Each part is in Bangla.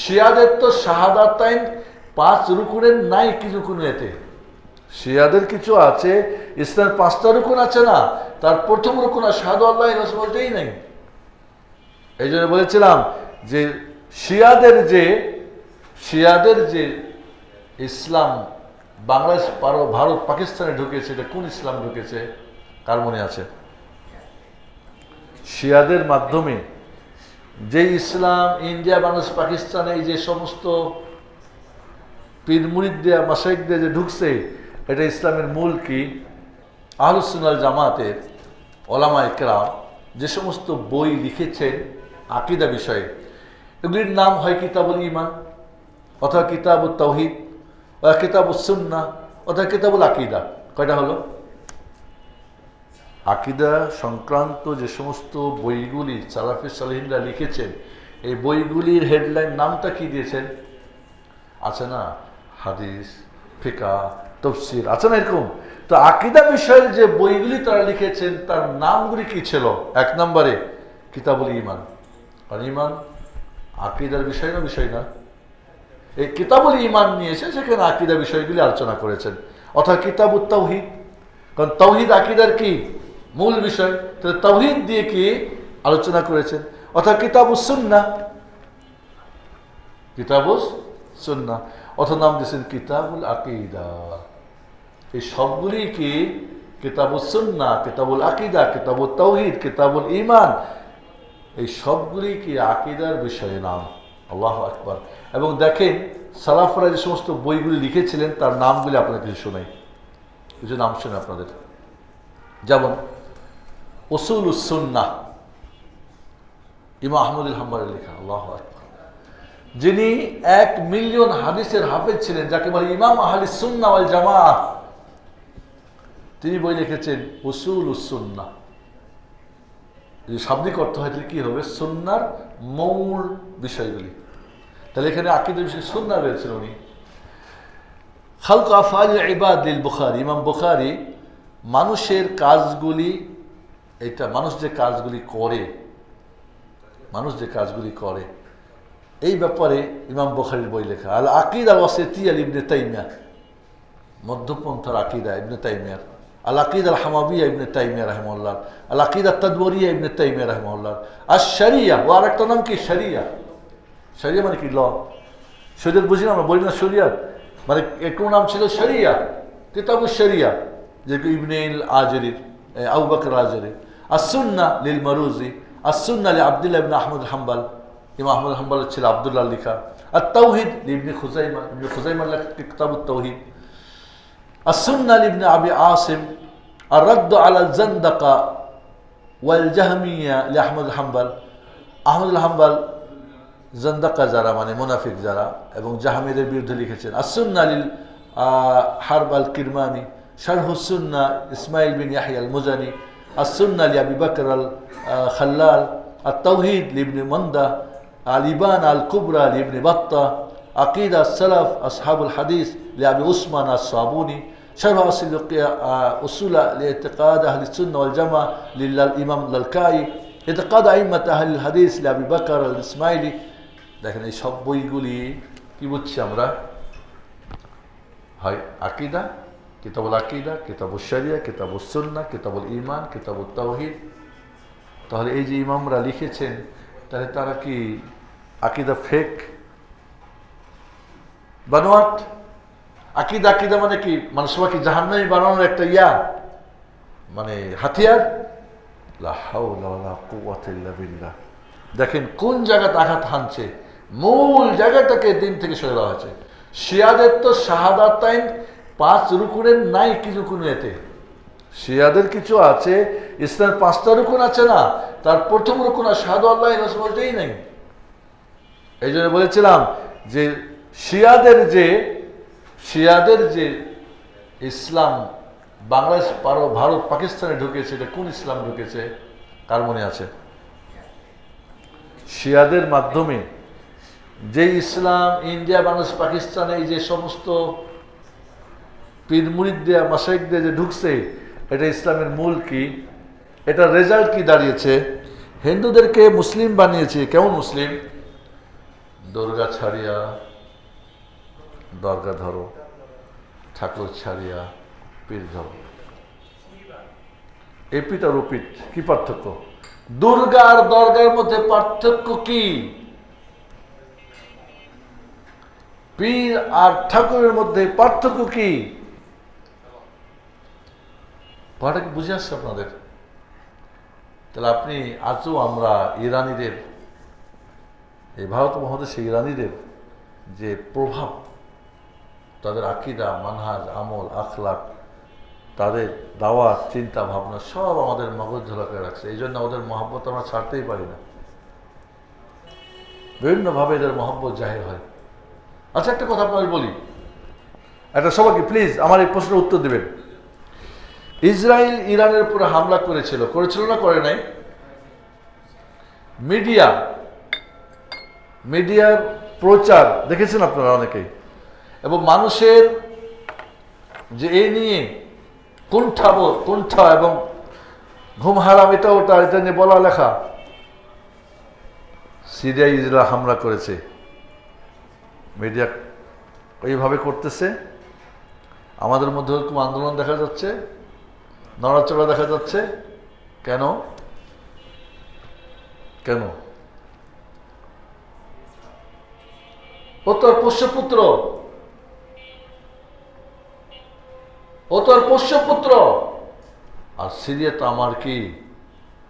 শিয়াদের তো শাহাদাতাইন পাঁচ রুকুনের নাই কি রুকুন এতে? শিয়াদের কিছু আছে, ইসলামের পাঁচটা রুকুন আছে না, তার প্রথম রুকুন আর শাহাদু আল্লাহ বলতেই নেই। এই জন্য বলেছিলাম যে শিয়াদের যে শিয়াদের যে ইসলাম বাংলাদেশ ভারত, পাকিস্তানে ঢুকেছে, এটা কোন ইসলাম ঢুকেছে? কার মনে আছে? শিয়াদের মাধ্যমে যে ইসলাম, ইন্ডিয়া, বাংলাদেশ, পাকিস্তানে যে সমস্ত পীর মুরিদ দেয়া মাসাইক দিয়ে যে ঢুকছে, এটা ইসলামের মূল কি? আহলুসুনাল জামাতের ওলামা ইকরাম যে সমস্ত বই লিখেছেন আকিদা বিষয়ে, এগুলির নাম হয় কিতাবুল ইমান অথবা কিতাবুল তৌহিদ অথবা কিতাবুল সুন্না অথবা কিতাবুল আকিদা। কয়টা হলো? আকিদা সংক্রান্ত যে সমস্ত বইগুলি সালাফি সালিহিনরা লিখেছেন, এই বইগুলির হেডলাইন নামটা কি দিয়েছেন? আছে না? হাদিস, ফিকা, তফসির, আছে না এরকম? তো আকিদা বিষয়ের যে বইগুলি তারা লিখেছেন, তার নামগুলি কি ছিল? এক নম্বরে, কিতাবুল ইমান আর ইমান আকিদার বিষয় না বিষয় না? এই কিতাবুল ইমান নিয়েছে সেখানে আকিদা বিষয়গুলি আলোচনা করেছেন। অর্থাৎ কিতাবুল তৌহিদ কারণ তৌহিদ আকিদার কি? মূল বিষয় তো তৌহিদ দিয়ে কি আলোচনা করেছেন? অথবা কিতাবুস সুন্না কিতাবুস সুন্না অথবা নাম দিয়েছেন কিতাবুল আকিদা। এই সবগুলি কি কিতাবুল সুন্না কিতাবুল আকিদা কিতাবুল তৌহিদ কিতাবুল ইমান এই সবগুলি কি আকিদার বিষয়ে নাম। আল্লাহ আকবার। এবং দেখেন, সালাফরা যে সমস্ত বইগুলি লিখেছিলেন, তার নামগুলি আপনাদের কিছু শোনাই। কিছু নাম শুনে আপনাদের। যেমন ওসুল উসুন্না ইমা আহমদুল হাম্বারের লেখা, আল্লাহ যিনি এক মিলিয়ন হাদিসের হাফেজ ছিলেন, যাকে বলে ইমাম আহলি সুন্না ওয়াল জামা তিনি বই লিখেছেন উসুল উসুন্না যদি শাব্দিক অর্থ হয় কি হবে? সুন্নার মৌল বিষয়গুলি। তাহলে এখানে আকিদের বিষয়ে সুন্না রয়েছেন উনি। খালক আফাল ইবাদ বুখারি। ইমাম বুখারি, মানুষের কাজগুলি এটা মানুষ যে কাজগুলি করে, মানুষ যে কাজগুলি করে, এই ব্যাপারে ইমাম বুখারির বই লেখা। আল আকিদা ওয়াসেতি আল ইবনে তাইমিয়া, মধ্যপন্থার আকিদা ইবনে তাইমিয়ার আল আকিদ আল হামাবিয়া ইবনে তাইমিয়া রহমল্লাহ আল আকিদ আল তদবরিয়া ইবনে তাইমিয়া রহমল্লাহ আর শরিয়া, ও আর একটা নাম কি? শরিয়া। শরিয়া মানে কি? ল। শরীয়ত বুঝি না আমরা? বলি না শরিয়াত। মানে একটু নাম ছিল শরিয়া। কিতাবু শরিয়া যে ইবনে আজরির আবু বকর আজরির। আসুন্না লিল মরুজি আসুন্না লি আবদুল্লাহ ইবনে আহমদ হাম্বাল ইমাম আহমদ হাম্বাল ছিল আবদুল্লাহ লিখা আর তৌহিদ ইবনে খুজাইমা ইবনে খুজাইমা লেখা কিতাবু তৌহিদ السنة لابن أبي عاصم الرد على الزندقة والجهمية لأحمد الحنبل আহমদ হাম্বাল জন্দাকা যারা মানে মুনাফিক যারা এবং জাহামিদের বিরুদ্ধে লিখেছেন আসুন্না আলিল হারব আল কিরমানি শারহুসুন্না ইসমাইল বিন ইয়াহিয়া আল মুজানি আসুন্না আলী আবি বকর আল খাল্লাল আর তৌহিদ লিবনে মন্দা আল ইবান আল কুবরা লিবনে বাত্তা عقيدة السلف أصحاب الحديث لأبي عثمان الصابوني شرح أصل أصول لاعتقاد أهل السنة والجماعة للإمام للكائي اعتقاد أئمة أهل الحديث لأبي بكر الإسماعيلي দেখেন এই সব বইগুলি কি বুঝছি আমরা হয় আকিদা কিতাবুল আকিদা কিতাবুল শরিয়া কিতাবুল সুন্না কিতাবুল ইমান কিতাবুল তাওহিদ তাহলে এই যে ইমামরা লিখেছেন, তাহলে তারা কি আকিদা ফেক? বানোয়াট আকিদা আকিদা মানে কি? মানে সবাইকে জাহান্নামী বানানোর একটা ইয়া? মানে হাতিয়ার? দেখেন কোন জায়গাতে আঘাত হানছে? মূল জায়গাটাকে দিন থেকে সরে দেওয়া হয়েছে। শিয়াদের তো শাহাদাতাইন পাঁচ রুকুনের নাই কি রুকুন এতে। শিয়াদের কিছু আছে, ইসলামের পাঁচটা রুকুন আছে না, তার প্রথম রুকুন আর শাহাদু আল্লাহ রসবলটাই নেই। এই জন্য বলেছিলাম যে শিয়াদের যে শিয়াদের যে ইসলাম বাংলাদেশ পারো, ভারত পাকিস্তানে ঢুকেছে, এটা কোন ইসলাম ঢুকেছে? কার মনে আছে? শিয়াদের মাধ্যমে যে ইসলাম, ইন্ডিয়া, বাংলাদেশ, পাকিস্তানে, এই যে সমস্ত পীর মুরিদ দেয়া মাসাইক দিয়ে যে ঢুকছে, এটা ইসলামের মূল কি? এটা রেজাল্ট কি দাঁড়িয়েছে? হিন্দুদেরকে মুসলিম বানিয়েছে, কেমন মুসলিম? দুর্গা ছাড়িয়া, দরগা ধরো, ঠাকুর ছাড়িয়া, পীর ধরো। এপিট আর ওপিট কি পার্থক্য? দুর্গা আর দরগার মধ্যে পার্থক্য কি? পীর আর ঠাকুরের মধ্যে পার্থক্য কি? পড়াটা কি বুঝে আসছে আপনাদের। তাহলে আপনি আজও আমরা ইরানিদের, এই ভারত মহাদেশে ইরানিদের যে প্রভাব, তাদের আকিদা, মানহাজ, আমল, আখলাক, তাদের দাওয়াত চিন্তা, ভাবনা সব আমাদের মগজ ঝোলাকে রাখছে। এই জন্য ওদের মহব্বত আমরা ছাড়তেই পারি না। বিভিন্নভাবে এদের মহব্বত জাহির হয়। আচ্ছা একটা কথা আপনাকে বলি। একটা সবাইকে প্লিজ আমার এই প্রশ্নের উত্তর দেবেন। ইসরায়েল ইরানের উপরে হামলা করেছিল। করেছিল না করে নাই? মিডিয়া, মিডিয়ার প্রচার, দেখেছেন আপনারা অনেকেই? এবং মানুষের যে এই নিয়ে কুণ্ঠাবোধ কুণ্ঠা এবং ঘুম হারাম এটা ওটা, এটা নিয়ে বলা লেখা। সিরিয়া ইসরায়েল হামলা করেছে। মিডিয়া এইভাবে করতেছে। আমাদের মধ্যে এরকম আন্দোলন দেখা যাচ্ছে। নড়াচড়া দেখা যাচ্ছে। কেন? কেন? ও তোর পোষ্যপুত্র ও তোর পোষ্যপুত্র আর সিরিয়া তো আমার কি?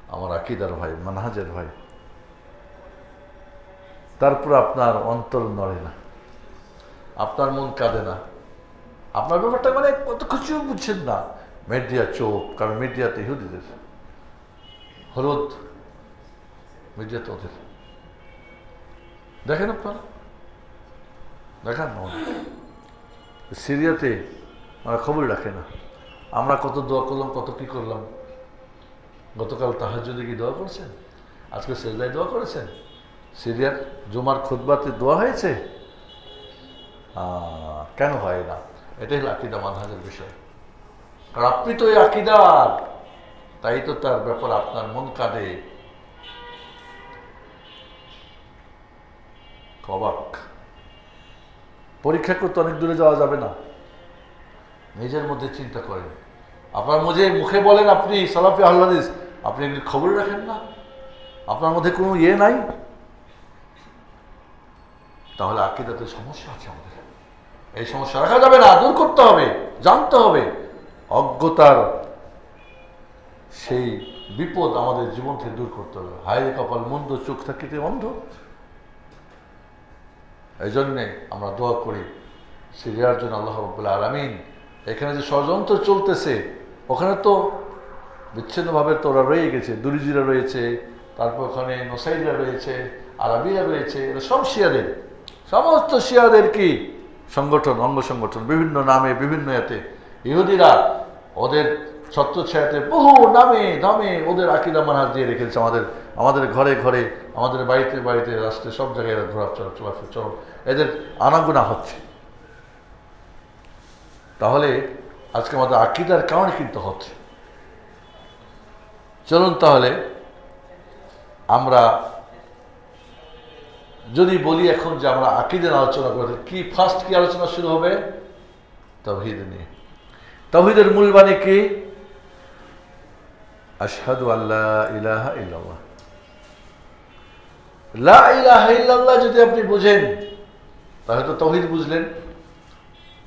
আমার আকিদার ভাই, মানহাজের ভাই। তারপর আপনার অন্তর নড়ে না। আপনার মন কাঁদে না। আপনার ব্যাপারটা মানে কত কিছু বুঝছেন না। মিডিয়া চোখ, কারণ মিডিয়াতে ইহুদিদের, হলুদ মিডিয়াতে ওদের। দেখেন আপনারা? দেখান সিরিয়াতে ওরা খবর রাখে না। আমরা কত দোয়া করলাম, কত কি করলাম। গতকাল তাহার যদি কি দোয়া করেছেন? আজকে সেজদায় দোয়া করেছেন? সিরিয়ার জুমার খুদবাতে দোয়া হয়েছে? কেন হয় না? এটাই হলো আকিদা মানহাজের বিষয়। কারণ আপনি তো আকিদার। তাই তো তার ব্যাপার আপনার মন কাঁদে। কবাক পরীক্ষা করতে অনেক দূরে যাওয়া যাবে না। নিজের মধ্যে চিন্তা করেন। আপনার মধ্যে মুখে বলেন আপনি সালাফি আহ্লাদিস আপনি এগুলি খবর রাখেন না। আপনার মধ্যে কোনো ইয়ে নাই? তাহলে আকিদাতে সমস্যা আছে আমাদের। এই সমস্যা রাখা যাবে না, দূর করতে হবে, জানতে হবে। অজ্ঞতার সেই বিপদ আমাদের জীবন থেকে দূর করতে হবে। হায় কপাল, মন্দ চোখ থাকিতে অন্ধ। এই জন্যে আমরা দোয়া করি সিরিয়ার জন্য আল্লাহ রব্বুল্লাহ আলমিন, এখানে যে ষড়যন্ত্র চলতেছে, ওখানে তো বিচ্ছিন্নভাবে তো ওরা রয়ে গেছে, দুরিজিরা রয়েছে, তারপর ওখানে নোসাইরা রয়েছে, আরবিরা রয়েছে, এরা সব শিয়াদের। সমস্ত শিয়াদের কি? সংগঠন, অঙ্গ সংগঠন, বিভিন্ন নামে, বিভিন্ন এতে ইহুদিরা ওদের ছত্রছায়াতে বহু নামে দামে ওদের আকিদা মানহাজ দিয়ে রেখেছে আমাদের আমাদের ঘরে ঘরে, আমাদের বাড়িতে বাড়িতে রাস্তায় সব জায়গায় এরা ঘোরা চলা চল এদের আনাগোনা হচ্ছে। তাহলে আজকে আমাদের আকিদার কারণে কিন্তু হচ্ছে। চলুন তাহলে আমরা যদি বলি এখন যে আমরা আকিদের আলোচনা করতে, কি ফার্স্ট কি আলোচনা শুরু হবে? তহিদ নিয়ে। তহিদের মূল মানে কি? আশহাদু আল্লাহ ইলাহা ইল্লাল্লাহ। লা ইলাহা ইল্লাল্লাহ যদি আপনি বুঝেন, তাহলে তো তহিদ বুঝলেন।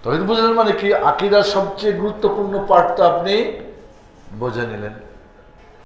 তহিদ বুঝলেন মানে কি? আকিদার সবচেয়ে গুরুত্বপূর্ণ পার্টটা আপনি বোঝে নিলেন।